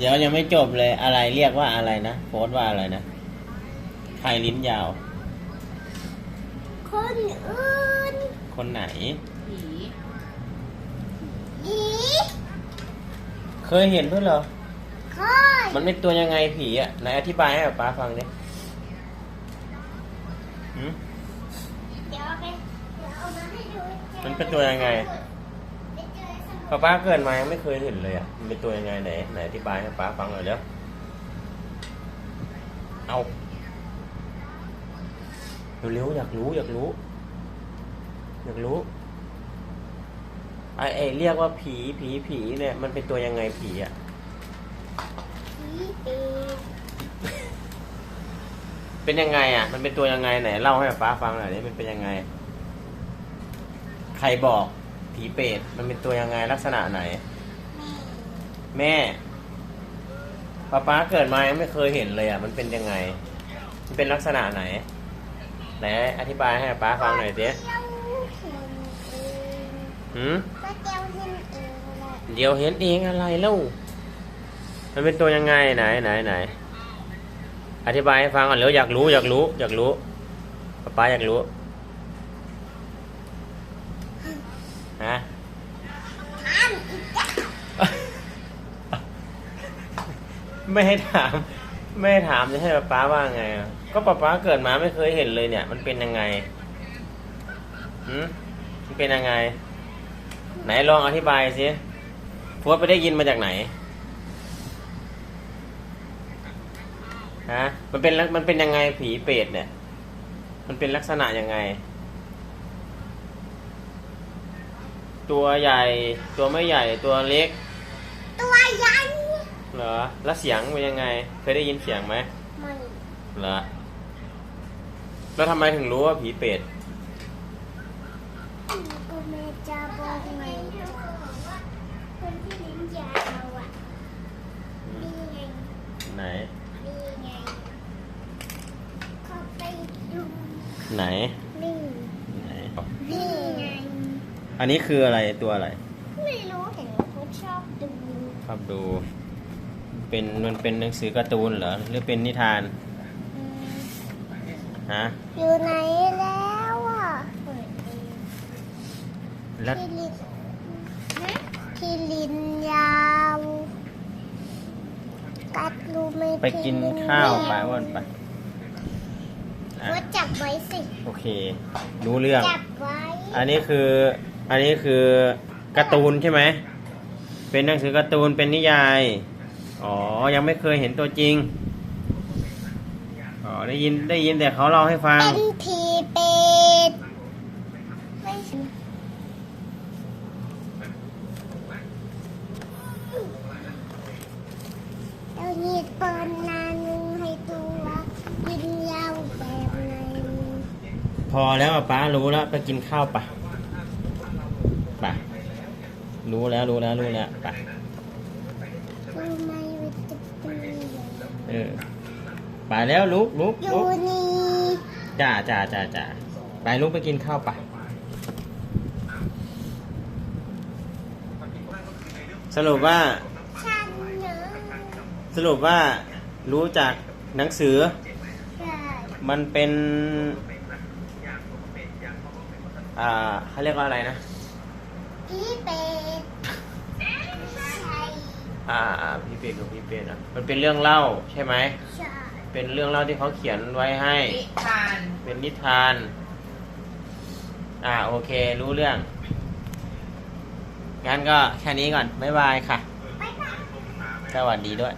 เดี๋ยวยังไม่จบเลยอะไรเรียกว่าอะไรนะโพสต์ว่าอะไรนะใครลิ้นยาว คนอื่น คนไหน ผีผีเคยเห็นด้วยเหรอคอยมันเป็นตัวยังไงผีอะไหนอธิบายให้ป๊าฟังดิหืมเดี๋ยวเอาไปเดี๋ยวเอามาให้ดูมันเป็นตัวยังไงไปเจอสมุด ป๊าป๊าเกิดมายังไม่เคยเห็นเลยอะมันเป็นตัวยังไงไหนไหนอธิบายให้ป๊าฟังหน่อยเดี๋ยวเอาเร็วๆอยากรู้อยากรู้ อยากรู้ไอไอเรียกว่าผีผีผีเนี่ยมันเป็นตัวยังไงผีอะผีปีเป็นยังไงอะ มันเป็นตัวยังไงไหนเล่าให้ป๊าฟังหน่อยดิมันเป็นยังไง ใครบอก ผีเปรตมันเป็นตัวยังไงลักษณะไหน แม่แม่ป๊าป๊าเกิดมายังไม่เคยเห็นเลยอะ มันเป็นยังไง มันเป็นลักษณะไหน ไหนอธิบายให้ป๊าฟังหน่อยสิเจ้าเห็นเองหืมก็เจ้าเห็นเองแหละเดี๋ยวเห็นเองอะไรเล่ามันเป็นตัวยังไงไหนไหนไหน อธิบายให้ฟังก่อนเร็วอยากรู้อยากรู้ อยากรู้ป๊าป๊าอยากรู้ฮะ ถามอีกจ้ะ ไม่ให้ถาม ไม่ให้ถามจะให้ป๊าป๊าว่าไงอะก็ป๊าป๊าเกิดมาไม่เคยเห็นเลยเนี่ย มันเป็นยังไงหืมมันเป็นยังไง ไหนลองอธิบายสิโพสต์ไปได้ยินมาจากไหนฮะมันเป็นลักมันเป็นยังไงผีเปรตเนี่ย มันเป็นลักษณะยังไง ตัวใหญ่ ตัวไม่ใหญ่ตัวเล็ก ตัวใหญ่ เหรอ แล้วเสียงเป็นยังไง เคยได้ยินเสียงไหมไม่เหรอ แล้วทำไมถึงรู้ว่าผีเปรตก็แม่จะบอกไงจ้ะคนที่ลิ้นยาวอะนี่ไงไหน นี่ไงเข้าไปดูไหน นี่ไหน นี่ไง อันนี้คืออะไรตัวอะไร ไม่รู้เห็นเขาชอบดู ครับดู เป็นมันเป็นหนังสือการ์ตูนเหรอหรือเป็นนิทานอืมฮะอยู่ไหนแล้วอะเปิดเองแล้วที่ลิ้นฮะที่ลิ้นยาวกัดรู้ไหมไปกินที่ลิ้ข้าวไปยอ้วนไปอะว่าจับไว้สิ โอเค รู้เรื่อง จับไว้ อันนี้คือ อันนี้คือการ์ตูนใช่ไหม เป็นหนังสือการ์ตูน เป็นนิยาย อ๋อ ยังไม่เคยเห็นตัวจริง อ๋อ ได้ยินได้ยินแต่เขาเล่าให้ฟัง เป็นผีเป็ดไม่ใช่เอาหีดเปิดนานึงให้ดูว่ายินยาวแบบไหนพอแล้วอะป้ารู้แล้วไปกินข้าวปะปะรู้แล้วรู้แล้วรู้แล้วปะรู้ไหม เออ ไปแล้วลุกลุกอลุยู่กนี่จ้าจ้าจ้าจ้าไปลุกไปกินข้าวปะสรุปว่าฉันเนอะสรุปว่ารู้จากหนังสือ ใช่มันเป็นอ่าเขาเรียกว่าอะไรนะผีเป็ดใช่ อ่าอ่าพี่เป็ดกับพี่เป็ดอะมันเป็นเรื่องเล่าใช่ไหม ใช่เป็นเรื่องเล่าที่เขาเขียนไว้ให้ นิทานเป็นนิทาน อ่าโอเค รู้เรื่อง งั้นก็แค่นี้ก่อน บ๊ายบายค่ะ ไปค่ะ สวัสดีด้วย